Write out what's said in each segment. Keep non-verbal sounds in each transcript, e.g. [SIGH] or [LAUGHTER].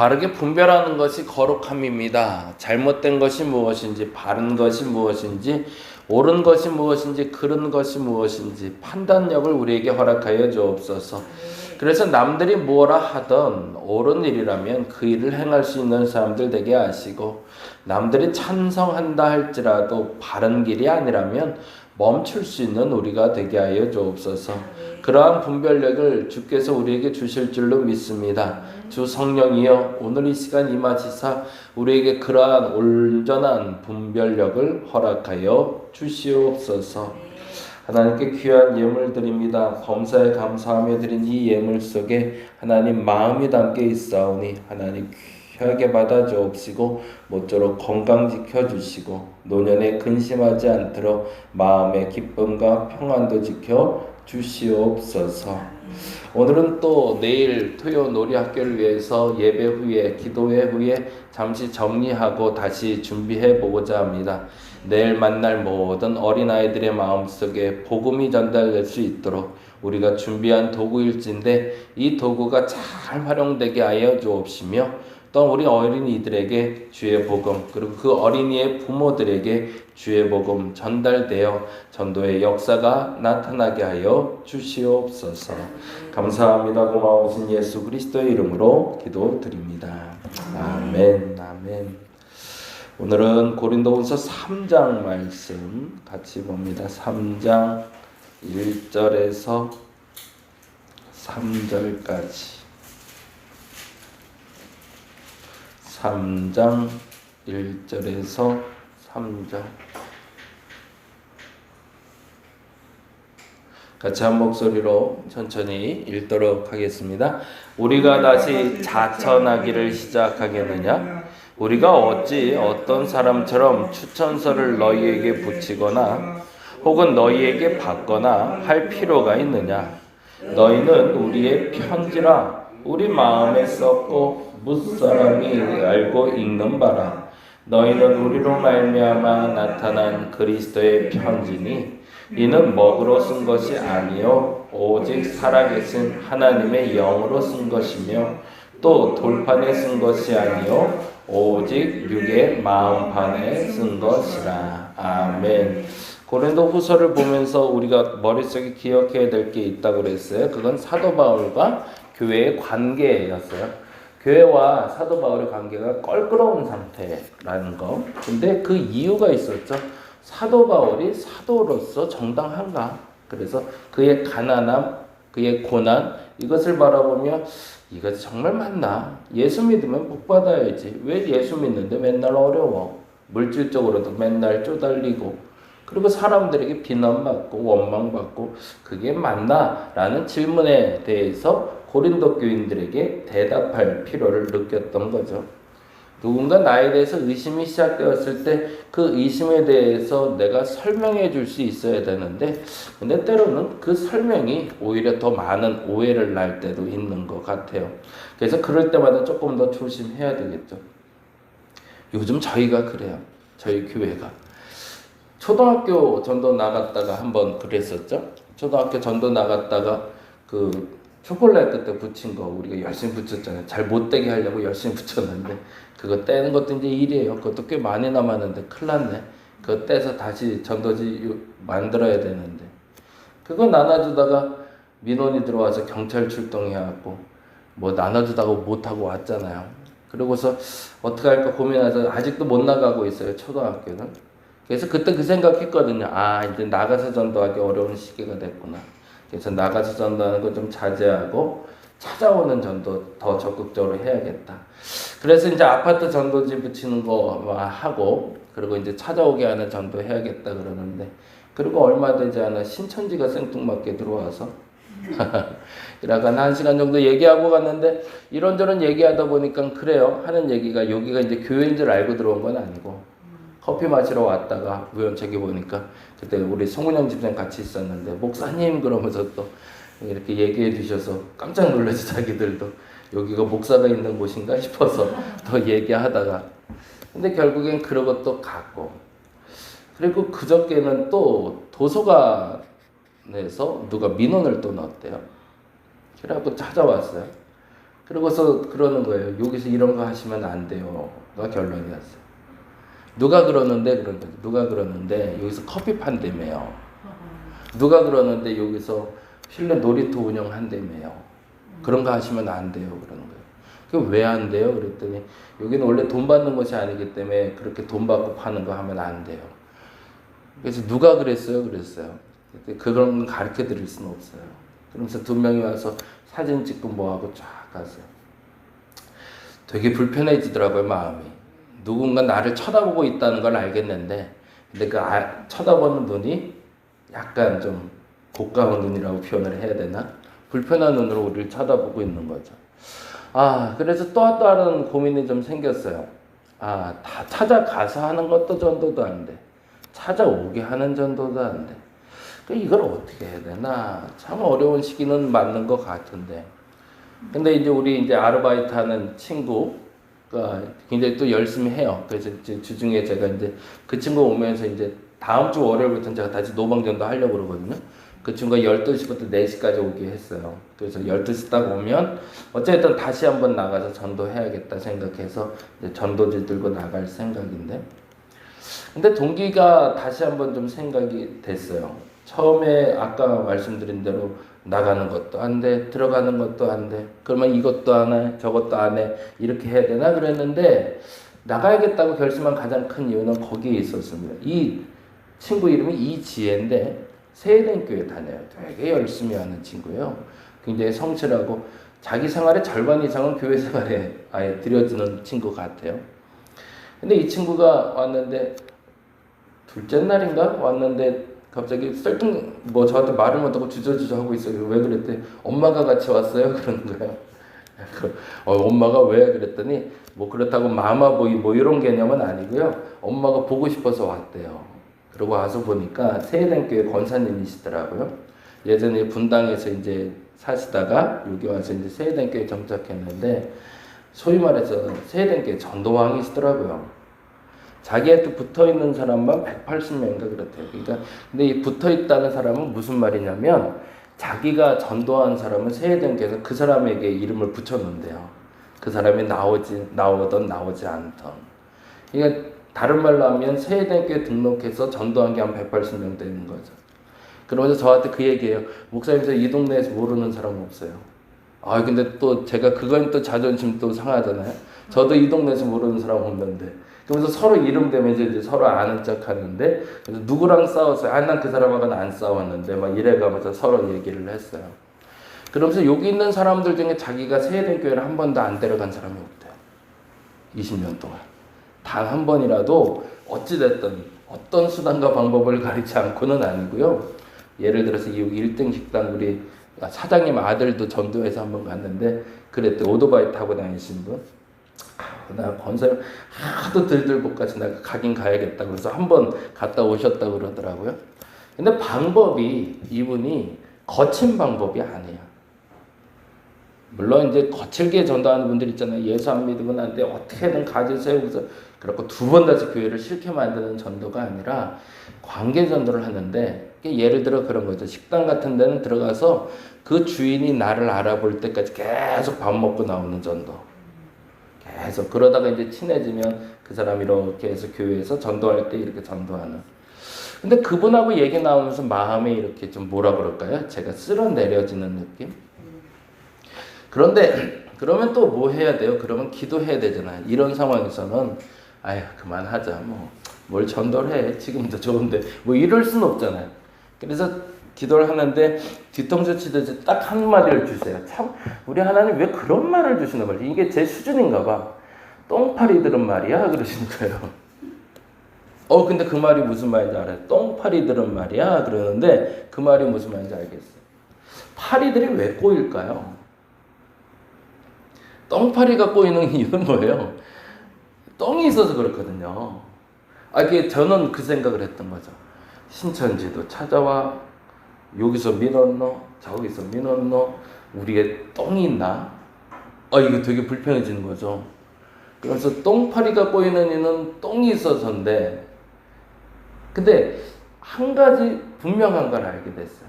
바르게 분별하는 것이 거룩함입니다. 잘못된 것이 무엇인지, 바른 것이 무엇인지, 옳은 것이 무엇인지, 그른 것이 무엇인지 판단력을 우리에게 허락하여 주옵소서. 그래서 남들이 뭐라 하던 옳은 일이라면 그 일을 행할 수 있는 사람들 되게 하시고 남들이 찬성한다 할지라도 바른 길이 아니라면 멈출 수 있는 우리가 되게 하여 주옵소서. 그러한 분별력을 주께서 우리에게 주실 줄로 믿습니다. 주 성령이여 오늘 이 시간 임하시사 우리에게 그러한 온전한 분별력을 허락하여 주시옵소서. 하나님께 귀한 예물 드립니다. 범사에 감사하며 드린 이 예물 속에 하나님 마음이 담겨 있사오니 하나님 귀하게 받아 주옵시고 모쪼록 건강 지켜 주시고 노년에 근심하지 않도록 마음의 기쁨과 평안도 지켜 주시옵소서. 오늘은 또 내일 토요 놀이 학교를 위해서 예배 후에 기도회 후에 잠시 정리하고 다시 준비해 보고자 합니다. 내일 만날 모든 어린아이들의 마음속에 복음이 전달될 수 있도록 우리가 준비한 도구일진데 이 도구가 잘 활용되게 하여 주옵시며 또 우리 어린이들에게 주의 복음 그리고 그 어린이의 부모들에게 주의 복음 전달되어 전도의 역사가 나타나게 하여 주시옵소서. 감사합니다. 고마우신 예수 그리스도의 이름으로 기도드립니다. 아멘. 아멘. 오늘은 고린도후서 3장 말씀 같이 봅니다. 3장 1절에서 3절까지 3장 1절에서 3절 같이 한 목소리로 천천히 읽도록 하겠습니다. 우리가 다시 자천하기를 시작하겠느냐? 우리가 어찌 어떤 사람처럼 추천서를 너희에게 붙이거나 혹은 너희에게 받거나 할 필요가 있느냐? 너희는 우리의 편지라 우리 마음에 썼고 무사람이 알고 읽는 바라. 너희는 우리로 말미암아 나타난 그리스도의 편지니 이는 먹으로 쓴 것이 아니요 오직 살아계신 하나님의 영으로 쓴 것이며 또 돌판에 쓴 것이 아니요 오직 육의 마음판에 쓴 것이라. 아멘. 고린도 후서를 보면서 우리가 머릿속에 기억해야 될 게 있다고 그랬어요. 그건 사도 바울과 교회의 관계였어요. 교회와 사도 바울의 관계가 껄끄러운 상태라는 거. 근데 그 이유가 있었죠. 사도 바울이 사도로서 정당한가? 그래서 그의 가난함, 그의 고난 이것을 바라보며 이것이 정말 맞나? 예수 믿으면 복 받아야지. 왜 예수 믿는데 맨날 어려워? 물질적으로도 맨날 쪼달리고 그리고 사람들에게 비난받고 원망받고 그게 맞나? 라는 질문에 대해서 고린도 교인들에게 대답할 필요를 느꼈던 거죠. 누군가 나에 대해서 의심이 시작되었을 때 그 의심에 대해서 내가 설명해 줄 수 있어야 되는데 근데 때로는 그 설명이 오히려 더 많은 오해를 날 때도 있는 것 같아요. 그래서 그럴 때마다 조금 더 조심해야 되겠죠. 요즘 저희가 그래요. 저희 교회가 초등학교 전도 나갔다가 한번 그랬었죠. 초등학교 전도 나갔다가 그 초콜릿 그때 붙인 거 우리가 열심히 붙였잖아요. 잘 못되게 하려고 열심히 붙였는데 그거 떼는 것도 이제 일이에요. 그것도 꽤 많이 남았는데 큰일 났네. 그거 떼서 다시 전도지 만들어야 되는데 그거 나눠주다가 민원이 들어와서 경찰 출동해갖고 뭐 나눠주다가 못하고 왔잖아요. 그러고서 어떻게 할까 고민해서 아직도 못 나가고 있어요. 초등학교는. 그래서 그때 그 생각했거든요. 아 이제 나가서 전도하기 어려운 시기가 됐구나. 그래서 나가서 전도하는 거좀 자제하고 찾아오는 전도 더 적극적으로 해야겠다. 그래서 이제 아파트 전도지 붙이는 거 하고 그리고 이제 찾아오게 하는 전도 해야겠다 그러는데 그리고 얼마 되지 않아 신천지가 생뚱맞게 들어와서 [LAUGHS] 약간 한 시간 정도 얘기하고 갔는데 이런저런 얘기하다 보니까 그래요 하는 얘기가 여기가 이제 교회인 줄 알고 들어온 건 아니고 커피 마시러 왔다가 우연찮게 보니까 그때 우리 송은영 집사님 같이 있었는데 목사님 그러면서 또 이렇게 얘기해 주셔서 깜짝 놀라서 [LAUGHS] 자기들도 여기가 목사가 있는 곳인가 싶어서 더 얘기하다가 근데 결국엔 그러고 또 갔고 그리고 그저께는 또 도서관에서 누가 민원을 또 넣었대요. 그래갖고 찾아왔어요. 그러고서 그러는 거예요. 여기서 이런 거 하시면 안 돼요.가 결론이었어요. 누가 그러는데 그런. 누가 그러는데 여기서 커피 판대매요. 누가 그러는데 여기서 실내 놀이터 운영한다며요. 그런 거 하시면 안 돼요. 그러는 거예요. 그 왜 안 돼요? 그랬더니 여기는 원래 돈 받는 곳이 아니기 때문에 그렇게 돈 받고 파는 거 하면 안 돼요. 그래서 누가 그랬어요? 그랬어요. 그런 건 가르쳐 드릴 수는 없어요. 그러면서 두 명이 와서 사진 찍고 뭐하고 쫙 갔어요. 되게 불편해지더라고요, 마음이. 누군가 나를 쳐다보고 있다는 걸 알겠는데, 근데 그 아, 쳐다보는 눈이 약간 좀 고가운 눈이라고 표현을 해야 되나? 불편한 눈으로 우리를 쳐다보고 있는 거죠. 아, 그래서 또 다른 고민이 좀 생겼어요. 아, 다 찾아가서 하는 것도 전도도 안 돼. 찾아오게 하는 전도도 안 돼. 그 이걸 어떻게 해야 되나? 참 어려운 시기는 맞는 것 같은데. 근데 이제 우리 이제 아르바이트 하는 친구 가 굉장히 또 열심히 해요. 그래서 주중에 제가 이제 그 친구 오면서 이제 다음 주 월요일부터 제가 다시 노방전도 하려고 그러거든요. 그 친구가 12시부터 4시까지 오게 했어요. 그래서 12시 딱 오면 어쨌든 다시 한번 나가서 전도해야겠다 생각해서 전도지 들고 나갈 생각인데 근데 동기가 다시 한번 좀 생각이 됐어요. 처음에 아까 말씀드린 대로 나가는 것도 안 돼, 들어가는 것도 안 돼. 그러면 이것도 안 해, 저것도 안 해. 이렇게 해야 되나 그랬는데 나가야겠다고 결심한 가장 큰 이유는 거기에 있었습니다. 이 친구 이름이 이지혜인데 세대교회 다녀요. 되게 열심히 하는 친구예요. 굉장히 성실하고 자기 생활의 절반 이상은 교회 생활에 아예 들여주는 친구 같아요. 근데 이 친구가 왔는데 둘째 날인가 왔는데 갑자기 썰뚱 뭐 저한테 말을 못하고 주저주저 하고 있어요. 왜 그랬대? 엄마가 같이 왔어요. [LAUGHS] 그러는 거예요. 어, 엄마가 왜 그랬더니 뭐 그렇다고 마마보이 뭐 이런 개념은 아니고요. 엄마가 보고 싶어서 왔대요. 그러고 와서 보니까 세일랜교회 권사님이시더라고요. 예전에 분당에서 이제 사시다가 여기 와서 이제 세일랜교회 정착했는데 소위 말해서 세일랜교회 전도왕이시더라고요. 자기한테 붙어 있는 사람만 180명인가 그렇대요. 그러니까 근데 이 붙어 있다는 사람은 무슨 말이냐면 자기가 전도한 사람은 세례den께서 그 사람에게 이름을 붙였는데요. 그 사람이 나오지 나오던 나오지 않던. 그러니까 다른 말로 하면 세례den께 등록해서 전도한 게 한 180명 되는 거죠. 그러면서 저한테 그 얘기예요. 목사님 저 이 동네에서 모르는 사람 없어요. 아 근데 또 제가 그건 또 자존심 또 상하잖아요. 저도 이 동네에서 모르는 사람 없는데 그러면서 서로 이름 대면서 이제 서로 아는 척 하는데 그래서 누구랑 싸웠어요? 아, 난 그 사람하고는 안 싸웠는데 막 이래가면서 서로 얘기를 했어요. 그러면서 여기 있는 사람들 중에 자기가 세례된 교회를 한 번도 안 데려간 사람이 없대요. 20년 동안. 단 한 번이라도 어찌됐든 어떤 수단과 방법을 가리지 않고는 아니고요. 예를 들어서 여기 1등 식당 우리 사장님 아들도 전도해서 한번 갔는데 그랬대. 오토바이 타고 다니신 분. 나 건설 하도 들들볶아서 내가 가긴 가야겠다 그래서 한 번 갔다 오셨다 그러더라고요. 근데 방법이 이분이 거친 방법이 아니에요. 물론 이제 거칠게 전도하는 분들 있잖아요. 예수 안 믿으면 안 돼. 어떻게든 가지 세우고서 그렇고 두 번 다시 교회를 싫게 만드는 전도가 아니라 관계 전도를 하는데 예를 들어 그런 거죠. 식당 같은 데는 들어가서 그 주인이 나를 알아볼 때까지 계속 밥 먹고 나오는 전도. 계속 그러다가 이제 친해지면 그 사람이 이렇게 해서 교회에서 전도할 때 이렇게 전도하는. 근데 그분하고 얘기 나오면서 마음에 이렇게 좀 뭐라 그럴까요? 제가 쓸어 내려지는 느낌? 그런데 그러면 또 뭐 해야 돼요? 그러면 기도해야 되잖아요. 이런 상황에서는 아휴 그만하자 뭐 뭘 전도를 해 지금도 좋은데 뭐 이럴 수는 없잖아요. 그래서 기도를 하는데 뒤통수 치듯이 딱 한마디를 주세요. 참 우리 하나님 왜 그런 말을 주시는 거지? 이게 제 수준인가 봐. 똥파리들은 말이야 그러시는 거예요. 어 근데 그 말이 무슨 말인지 알아요. 똥파리들은 말이야 그러는데 그 말이 무슨 말인지 알겠어요. 파리들이 왜 꼬일까요? 똥파리가 꼬이는 이유는 뭐예요? 똥이 있어서 그렇거든요. 아, 이게 저는 그 생각을 했던 거죠. 신천지도 찾아와, 여기서 민원노, 저기서 민원노, 우리의 똥이 있나? 아, 이거 되게 불편해지는 거죠. 그래서 똥파리가 꼬이는 이는 똥이 있어서인데, 근데 한 가지 분명한 걸 알게 됐어요.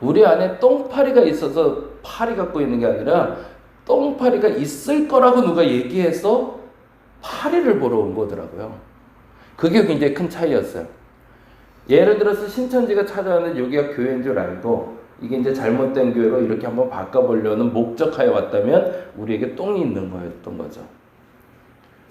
우리 안에 똥파리가 있어서 파리가 꼬이는 게 아니라 똥파리가 있을 거라고 누가 얘기해서 파리를 보러 온 거더라고요. 그게 굉장히 큰 차이였어요. 예를 들어서 신천지가 찾아왔는 여기가 교회인 줄 알고 이게 이제 잘못된 교회로 이렇게 한번 바꿔보려는 목적하에 왔다면 우리에게 똥이 있는 거였던 거죠.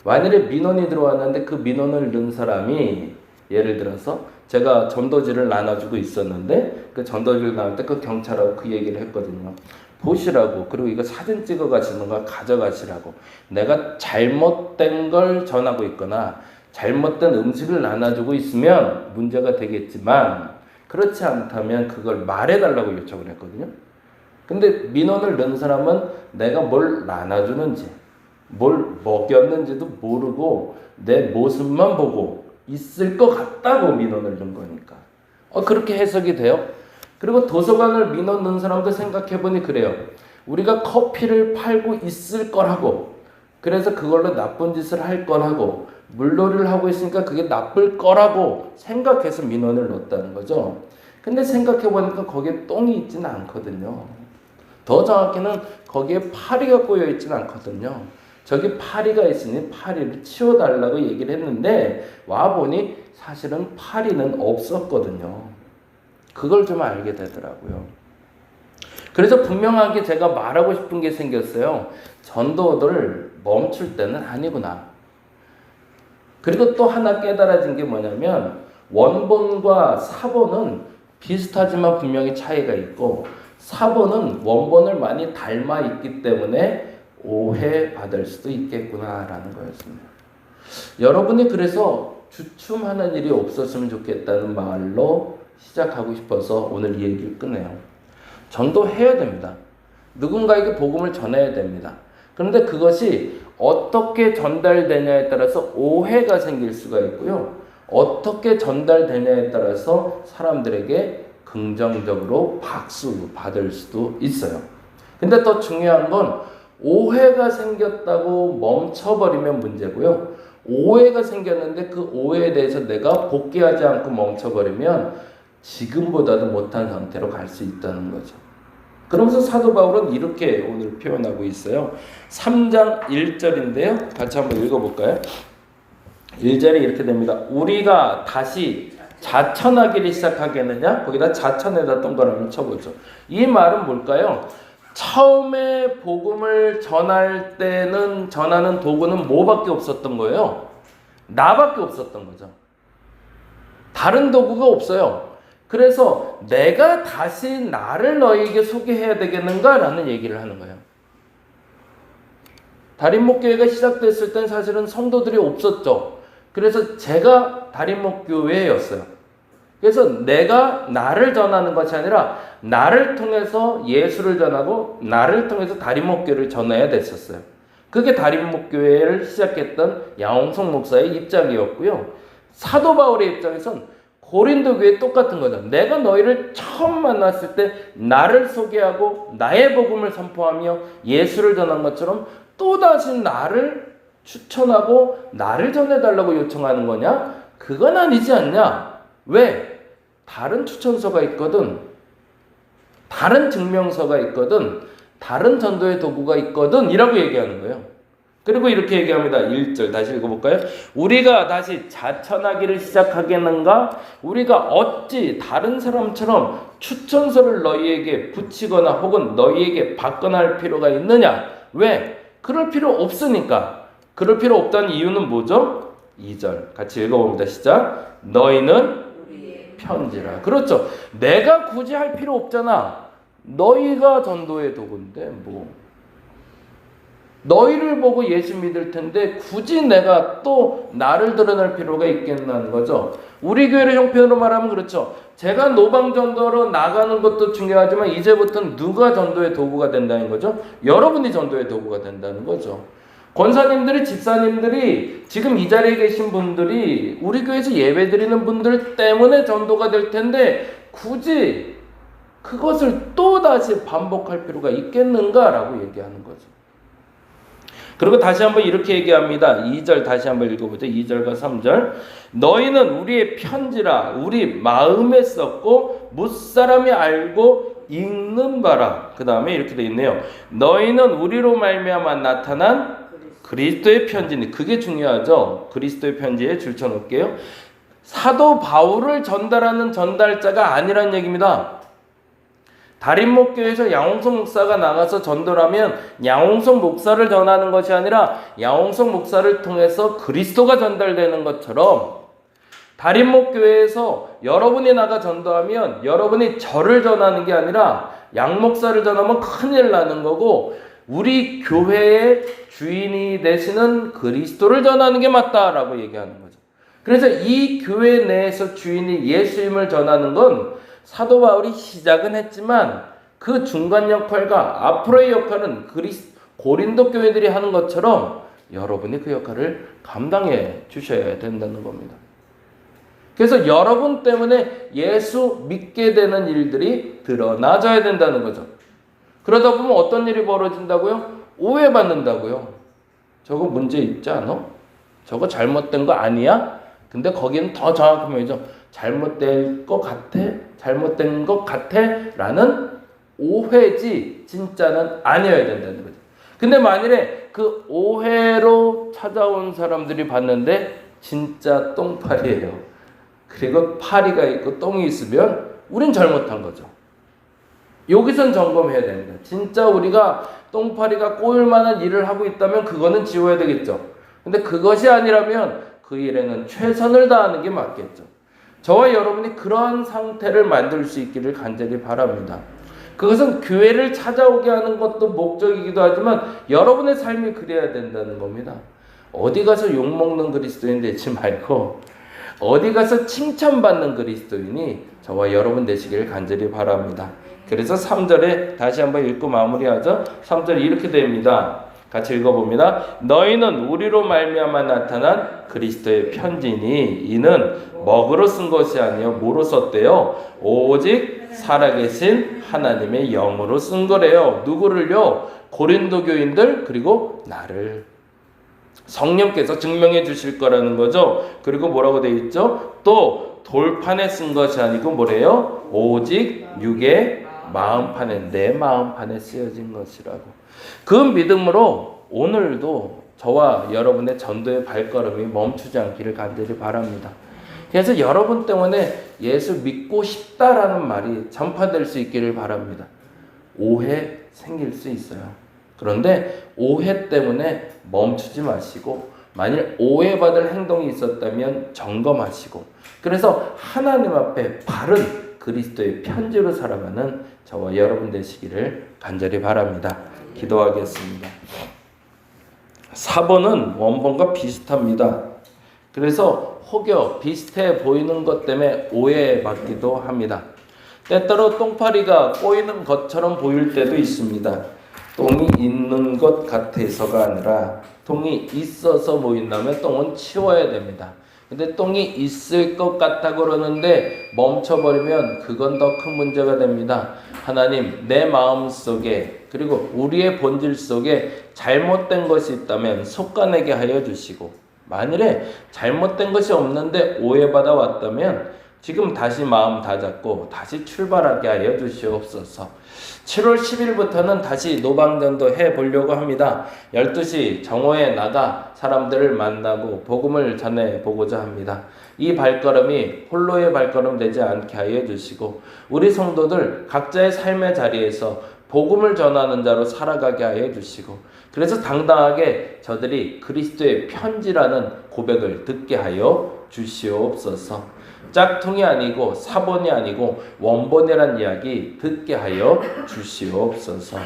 만일에 민원이 들어왔는데 그 민원을 넣은 사람이 예를 들어서 제가 전도지를 나눠주고 있었는데 그 전도지를 나눌 때 그 경찰하고 그 얘기를 했거든요. 보시라고 그리고 이거 사진 찍어 가시는 걸 가져가시라고 내가 잘못된 걸 전하고 있거나 잘못된 음식을 나눠주고 있으면 문제가 되겠지만 그렇지 않다면 그걸 말해달라고 요청을 했거든요. 근데 민원을 넣은 사람은 내가 뭘 나눠주는지 뭘 먹였는지도 모르고 내 모습만 보고 있을 것 같다고 민원을 넣은 거니까. 어, 그렇게 해석이 돼요. 그리고 도서관을 민원 넣은 사람도 생각해보니 그래요. 우리가 커피를 팔고 있을 거라고. 그래서 그걸로 나쁜 짓을 할 거라고. 물놀이를 하고 있으니까 그게 나쁠 거라고 생각해서 민원을 넣었다는 거죠. 근데 생각해 보니까 거기에 똥이 있지는 않거든요. 더 정확히는 거기에 파리가 꼬여 있지는 않거든요. 저기 파리가 있으니 파리를 치워달라고 얘기를 했는데 와보니 사실은 파리는 없었거든요. 그걸 좀 알게 되더라고요. 그래서 분명하게 제가 말하고 싶은 게 생겼어요. 전도를 멈출 때는 아니구나. 그리고 또 하나 깨달아진 게 뭐냐면 원본과 사본은 비슷하지만 분명히 차이가 있고 사본은 원본을 많이 닮아 있기 때문에 오해받을 수도 있겠구나라는 거였습니다. 여러분이 그래서 주춤하는 일이 없었으면 좋겠다는 말로 시작하고 싶어서 오늘 이 얘기를 끝내요. 전도해야 됩니다. 누군가에게 복음을 전해야 됩니다. 그런데 그것이 어떻게 전달되냐에 따라서 오해가 생길 수가 있고요. 어떻게 전달되냐에 따라서 사람들에게 긍정적으로 박수 받을 수도 있어요. 근데 더 중요한 건 오해가 생겼다고 멈춰버리면 문제고요. 오해가 생겼는데 그 오해에 대해서 내가 복귀하지 않고 멈춰버리면 지금보다도 못한 상태로 갈 수 있다는 거죠. 그러면서 사도 바울은 이렇게 오늘 표현하고 있어요. 3장 1절인데요. 같이 한번 읽어볼까요? 1절에 이렇게 됩니다. 우리가 다시 자천하기를 시작하겠느냐? 거기다 자천에다 동그라미를 쳐보죠. 이 말은 뭘까요? 처음에 복음을 전할 때는 전하는 도구는 뭐밖에 없었던 거예요? 나밖에 없었던 거죠. 다른 도구가 없어요. 그래서 내가 다시 나를 너에게 소개해야 되겠는가라는 얘기를 하는 거예요. 달인목교회가 시작됐을 땐 사실은 성도들이 없었죠. 그래서 제가 달인목교회였어요. 그래서 내가 나를 전하는 것이 아니라 나를 통해서 예수를 전하고 나를 통해서 다림목교를 전해야 됐었어요. 그게 다림목교회를 시작했던 양홍성 목사의 입장이었고요. 사도 바울의 입장에선 고린도 교회 똑같은 거죠. 내가 너희를 처음 만났을 때 나를 소개하고 나의 복음을 선포하며 예수를 전한 것처럼 또다시 나를 추천하고 나를 전해달라고 요청하는 거냐? 그건 아니지 않냐? 왜? 다른 추천서가 있거든. 다른 증명서가 있거든. 다른 전도의 도구가 있거든. 이라고 얘기하는 거예요. 그리고 이렇게 얘기합니다. 1절 다시 읽어볼까요? 우리가 다시 자천하기를 시작하겠는가? 우리가 어찌 다른 사람처럼 추천서를 너희에게 붙이거나 혹은 너희에게 받거나 할 필요가 있느냐? 왜? 그럴 필요 없으니까. 그럴 필요 없다는 이유는 뭐죠? 2절 같이 읽어봅니다. 시작. 너희는 편지라. 그렇죠. 내가 굳이 할 필요 없잖아. 너희가 전도의 도구인데 뭐 너희를 보고 예수 믿을 텐데 굳이 내가 또 나를 드러낼 필요가 있겠나는 거죠. 우리 교회를 형편으로 말하면 그렇죠. 제가 노방 전도로 나가는 것도 중요하지만 이제부터는 누가 전도의 도구가 된다는 거죠. 여러분이 전도의 도구가 된다는 거죠. 권사님들이 집사님들이 지금 이 자리에 계신 분들이 우리 교회에서 예배 드리는 분들 때문에 전도가 될 텐데 굳이 그것을 또 다시 반복할 필요가 있겠는가라고 얘기하는 거죠. 그리고 다시 한번 이렇게 얘기합니다. 2절 다시 한번 읽어보죠. 2절과 3절. 너희는 우리의 편지라 우리 마음에 썼고 무사람이 알고 읽는 바라. 그 다음에 이렇게 돼 있네요. 너희는 우리로 말미암아 나타난 그리스도의 편지니 그게 중요하죠. 그리스도의 편지에 줄쳐놓을게요. 사도 바울을 전달하는 전달자가 아니란 얘기입니다. 다림목교에서 양홍석 목사가 나가서 전도하면 양홍석 목사를 전하는 것이 아니라 양홍석 목사를 통해서 그리스도가 전달되는 것처럼 다림목교회에서 여러분이 나가 전도하면 여러분이 저를 전하는 게 아니라 양 목사를 전하면 큰일 나는 거고 우리 교회의 주인이 되시는 그리스도를 전하는 게 맞다라고 얘기하는 거죠. 그래서 이 교회 내에서 주인이 예수님을 전하는 건 사도 바울이 시작은 했지만 그 중간 역할과 앞으로의 역할은 그리스 고린도 교회들이 하는 것처럼 여러분이 그 역할을 감당해 주셔야 된다는 겁니다. 그래서 여러분 때문에 예수 믿게 되는 일들이 드러나져야 된다는 거죠. 그러다 보면 어떤 일이 벌어진다고요? 오해받는다고요. 저거 문제 있지 않아? 저거 잘못된 거 아니야? 근데 거기는 더 정확한 말이죠. 잘못된 것 같아? 잘못된 것 같아? 라는 오해지 진짜는 아니어야 된다는 거죠. 근데 만일에 그 오해로 찾아온 사람들이 봤는데 진짜 똥파리예요. 그리고 파리가 있고 똥이 있으면 우린 잘못한 거죠. 여기선 점검해야 됩니다. 진짜 우리가 똥파리가 꼬일 만한 일을 하고 있다면 그거는 지워야 되겠죠. 근데 그것이 아니라면 그 일에는 최선을 다하는 게 맞겠죠. 저와 여러분이 그러한 상태를 만들 수 있기를 간절히 바랍니다. 그것은 교회를 찾아오게 하는 것도 목적이기도 하지만 여러분의 삶이 그래야 된다는 겁니다. 어디 가서 욕먹는 그리스도인 되지 말고 어디 가서 칭찬받는 그리스도인이 저와 여러분 되시기를 간절히 바랍니다. 그래서 3절에 다시 한번 읽고 마무리하죠. 3절에 이렇게 됩니다. 같이 읽어봅니다. 너희는 우리로 말미암아 나타난 그리스도의 편지니 이는 먹으로 쓴 것이 아니요 뭐로 썼대요? 오직 살아계신 하나님의 영으로 쓴 거래요. 누구를요? 고린도 교인들 그리고 나를 성령께서 증명해 주실 거라는 거죠. 그리고 뭐라고 되어 있죠? 또 돌판에 쓴 것이 아니고 뭐래요? 오직 육의 마음판에 내 마음판에 쓰여진 것이라고. 그 믿음으로 오늘도 저와 여러분의 전도의 발걸음이 멈추지 않기를 간절히 바랍니다. 그래서 여러분 때문에 예수 믿고 싶다라는 말이 전파될 수 있기를 바랍니다. 오해 생길 수 있어요. 그런데 오해 때문에 멈추지 마시고 만일 오해받을 행동이 있었다면 점검하시고 그래서 하나님 앞에 바른 그리스도의 편지로 살아가는 저와 여러분 되시기를 간절히 바랍니다. 기도하겠습니다. 4번은 원본과 비슷합니다. 그래서 혹여 비슷해 보이는 것 때문에 오해받기도 합니다. 때때로 똥파리가 꼬이는 것처럼 보일 때도 있습니다. 똥이 있는 것 같아서가 아니라 똥이 있어서 보인다면 똥은 치워야 됩니다. 근데 똥이 있을 것 같다 그러는데 멈춰버리면 그건 더 큰 문제가 됩니다. 하나님, 내 마음 속에 그리고 우리의 본질 속에 잘못된 것이 있다면 속가내게 하여 주시고 만일에 잘못된 것이 없는데 오해받아 왔다면 지금 다시 마음 다잡고 다시 출발하게 하여 주시옵소서. 7월 10일부터는 다시 노방전도 해 보려고 합니다. 12시 정오에 나가 사람들을 만나고 복음을 전해 보고자 합니다. 이 발걸음이 홀로의 발걸음 되지 않게 하여 주시고 우리 성도들 각자의 삶의 자리에서 복음을 전하는 자로 살아가게 하여 주시고 그래서 당당하게 저들이 그리스도의 편지라는 고백을 듣게 하여 주시옵소서. 짝퉁이 아니고 사본이 아니고 원본이란 이야기 듣게 하여 주시옵소서.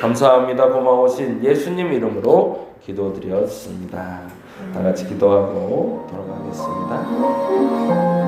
감사합니다. 고마우신 예수님 이름으로 기도드렸습니다. 다 같이 기도하고 돌아가겠습니다.